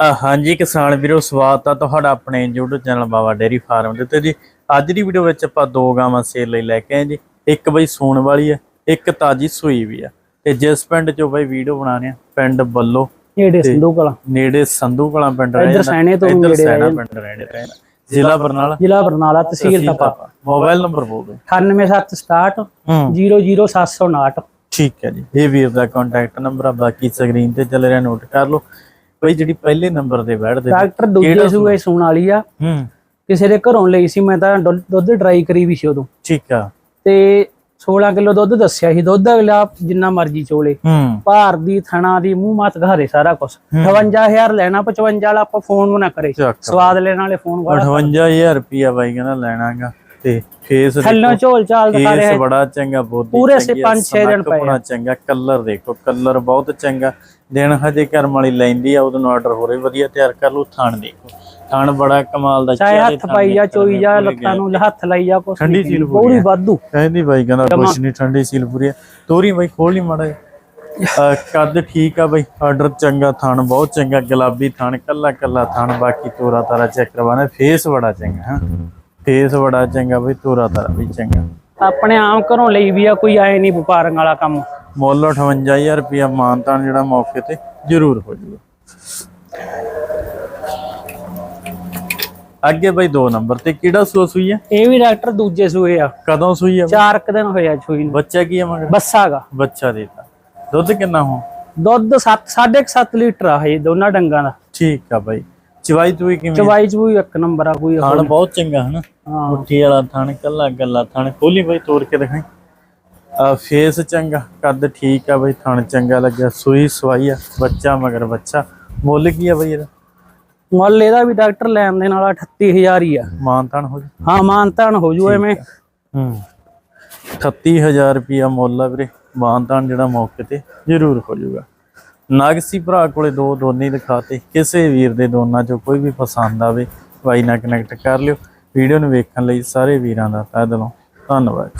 ਹਾਂਜੀ ਕਿਸਾਨ ਵੀਰੋ ਸਵਾਗਤ ਆ ਤੁਹਾਡਾ ਆਪਣੇ YouTube channel Baba dairy farm ਦੇ ਉੱਤੇ ਜੀ। ਅੱਜ ਦੀ ਵੀਡੀਓ ਵਿੱਚ ਆਪਾਂ ਦੋ ਗਾਵਾਂ ਸੇਲ ਲਈ ਲੈ ਕੇ ਆਏ ਜੀ। ਇੱਕ ਬਈ ਸੂਣ ਵਾਲੀ ਹੈ ਇੱਕ ਤਾਜੀ ਸੂਈ ਵੀ ਆ। ਤੇ ਜਿਸ ਪਿੰਡ ਚੋਂ ਬਈ ਵੀਡੀਓ ਬਣਾਣੇ ਆ ਪਿੰਡ ਬੱਲੋ ਨੇੜੇ ਸੰਧੂ ਕਲਾ। ਨੇੜੇ ਸੰਧੂ ਕਲਾਂ ਪਿੰਡ ਇੱਧਰ ਰਹਿੰਦਾ ਸੈਣੇ ਤੋਂ ਇੱਧਰ ਨੇੜੇ ਸੈਣਾ ਪਿੰਡ ਰਹਿੰਦੇ ਰਹਿੰਦਾ ਜ਼ਿਲ੍ਹਾ ਬਰਨਾਲਾ? ਜ਼ਿਲ੍ਹਾ ਬਰਨਾਲਾ ਤਹਿਸੀਲ ਤਪਾ। ਮੋਬਾਈਲ ਨੰਬਰ ਬੋਲ ਦਿਓ। 98767 ਹੂੰ। 00759 ਠੀਕ ਹੈ ਜੀ। ਇਹ ਵੀਰ ਦਾ ਕੰਟੈਕਟ ਨੰਬਰ ਆ ਬਾਕੀ ਸਕਰੀਨ ਤੇ ਚੱਲ ਰਿਹਾ ਨੋਟ ਕਰ ਲਓ। ਬਈ ਜਿਹੜੀ ਪਹਿਲੇ ਨੰਬਰ ਤੇ ਬੈਠਦੇ ਡਾਕਟਰ ਦੂਜੇ ਸੂਏ ਸੂਣ ਵਾਲੀ ਆ। ਹੂੰ। ਕਿਸੇ ਦੇ ਘਰੋਂ ਲਈ ਸੀ ਮੈਂ ਤਾਂ ਦੁੱਧ- ਡਰਾਈ ਕਰੀ ਵੀ ਸੀ ਉਦੋਂ। ਠੀਕ ਆ। ਤੇ 16 ਕਿਲੋ ਦੁੱਧ ਦੱਸਿਆ ਸੀ ਦੁੱਧ ਅਗਲਾ ਜਿੰਨਾ ਮਰਜ਼ੀ ਚੋਲੇ। ਭਾਰ ਦੀ ਥਣਾ ਦੀ ਮੂੰਹ ਮਤ ਘਾਰੇ ਸਾਰਾ ਕੁਝ 58000 ਲੈਣਾ 55 ਵਾਲਾ ਆਪਾਂ ਫੋਨ ਨਾ ਕਰੇ। ਸਵਾਦ ਲੈਣ ਵਾਲੇ ਫੋਨ ਵਾਲਾ। 58000 ਰੁਪਿਆ ਬਾਈ ਕਹਿੰਦਾ ਲੈਣਾਗਾ। ਤੇ ਫੇਸ ਥੱਲੋਂ ਝੋਲ ਚਾਲ ਦਿਖਾ ਰਿਹਾ ਫੇਸ ਬੜਾ ਚੰਗਾ ਬੋਦੀ ਪੂਰੇ ਸੇ ਪੰਜ ਛੇ ਦਿਨ ਸਨੱਖ ਬੜਾ ਚੰਗਾ ਕਲਰ ਦੇਖੋ ਕਲਰ ਬਹੁਤ ਚੰਗਾ। ਦਿਨ ਹਜੇ ਕਰਮ ਵਾਲੀ ਲੈਂਦੀ ਆ ਉਦੋਂ ਆਰਡਰ ਹੋ ਰਹੀ ਵਧੀਆ ਤਿਆਰ ਕਰ ਲਓ ਥਾਣ ਦੇਖੋ। ਥਾਣ ਬੜਾ ਕਮਾਲ ਦਾ ਚਾਹੇ ਹੱਥ ਪਾਈ ਜਾ ਚੋਈ ਜਾ ਲੱਤਾਂ ਨੂੰ ਹੱਥ ਲਾਈ ਜਾ ਕੁਛ ਠੰਡੀ ਸੀਲ ਪੂਰੀ। ਵਾਧੂ। ਕਹਿੰਦੀ ਬਾਈ ਕਹਿੰਦਾ ਕੁਛ ਨਹੀਂ ਠੰਡੀ ਸੀਲ ਪੂਰੀ। ਤੋਰੀ ਬਾਈ ਖੋਲ ਨਹੀਂ ਮਾੜਾ ਕੱਦ ਠੀਕ ਆ ਬਾਈ ਆਰਡਰ ਚੰਗਾ ਥਣ ਬਹੁਤ ਚੰਗਾ ਗੁਲਾਬੀ ਥਣ ਕੱਲਾ ਕੱਲਾ ਥਣ ਬਾਕੀ ਤੋਰਾ ਤਾਰਾ ਚੈੱਕ ਕਰਵਾਣਾ ਫੇਸ ਬੜਾ ਚੰਗਾ ਹਾਂ। ਫੇਸ ਬੜਾ ਚੰਗਾ ਬਾਈ ਤੋਰਾ ਤਾਰਾ ਵੀ ਚੰਗਾ। ਆਪਣੇ ਆਮ ਘਰੋਂ ਲਈ ਵੀ ਆ ਕੋਈ ਆਏ ਨਹੀਂ ਵਪਾਰਕ ਵਾਲਾ ਕੰਮ। ਮੁੱਲ 58000 ਰੁਪਿਆ ਮਾਨਤਾਨ ਜਿਹੜਾ ਮੌਕੇ ਤੇ ਜ਼ਰੂਰ ਹੋ ਜਾਊਗਾ ਅੱਗੇ ਬਾਈ 2 ਨੰਬਰ ਤੇ ਕਿਹੜਾ ਸੂਆ ਸੂਈ ਹੈ ਇਹ ਵੀ ਡਾਕਟਰ ਦੂਜੇ ਸੂਏ ਆ। ਕਦੋਂ ਸੂਈ ਹੈ ਚਾਰ ਕੁ ਦਿਨ ਹੋਇਆ ਸੂਈ ਨੂੰ। ਬੱਚਾ ਕੀ ਹੈ ਮਗਰ? ਬੱਸਾਗਾ ਬੱਚਾ ਦੇਤਾ। ਦੁੱਧ ਕਿੰਨਾ ਹੋ ਦੁੱਧ 7 7.5 ਲੀਟਰ ਆ ਇਹ ਦੋਨਾਂ ਡੰਗਾਂ ਦਾ। ਠੀਕ ਆ ਬਾਈ। ਚਵਾਈ ਤੂੰ ਕਿਵੇਂ? ਚਵਾਈ ਚ ਵੀ ਇੱਕ ਨੰਬਰ ਆ ਕੋਈ ਥਣ ਬਹੁਤ ਚੰਗਾ ਹਨਾ? ਮੁੱਠੀ ਵਾਲਾ ਥਣ ਕੱਲਾ ਗੱਲਾ ਥਣ। ਖੋਲੀ ਬਾਈ ਤੋੜ ਕੇ ਦਿਖਾਈ। ਆ ਫੇਸ ਚੰਗਾ ਕੱਦ ਠੀਕ ਆ ਬਾਈ ਥਣ ਚੰਗਾ ਲੱਗਿਆ ਸੂਈ ਸਵਾਈ ਆ ਬੱਚਾ ਮਗਰ ਬੱਚਾ। ਮੁੱਲ ਕੀ ਆ ਬਾਈ ਇਹਦਾ? ਮੁੱਲ ਇਹਦਾ ਵੀ ਡਾਕਟਰ ਲੈਣ ਦੇ ਨਾਲ 38000 ਹੀ ਆ। ਮਾਨਤਾਨ ਹੋ ਜਾ? ਹਾਂ ਮਾਨਤਾਨ ਹੋ ਜੂ ਐਵੇਂ। ਹੂੰ। 38000 ਰੁਪਿਆ ਮੁੱਲ ਆ ਵੀਰੇ ਮਾਨਤਾਨ ਜਿਹੜਾ ਮੌਕੇ ਤੇ ਜ਼ਰੂਰ ਹੋ ਜਾਊਗਾ ਨਾਗਸੀ ਭਰਾ ਕੋਲੇ ਦੋ ਦੋਨੇ ਦਿਖਾਤੇ ਕਿਸੇ ਵੀਰ ਦੇ ਦੋਨਾਂ ਚੋਂ ਕੋਈ ਵੀ ਪਸੰਦ ਆਵੇ ਬਾਈ ਨਾਲ ਕਨੈਕਟ ਕਰ ਲਿਓ। ਵੀਡੀਓ ਨੂੰ ਵੇਖਣ ਲਈ ਸਾਰੇ ਵੀਰਾਂ ਦਾ ਤਹਿ ਦਿਲੋਂ ਧੰਨਵਾਦ।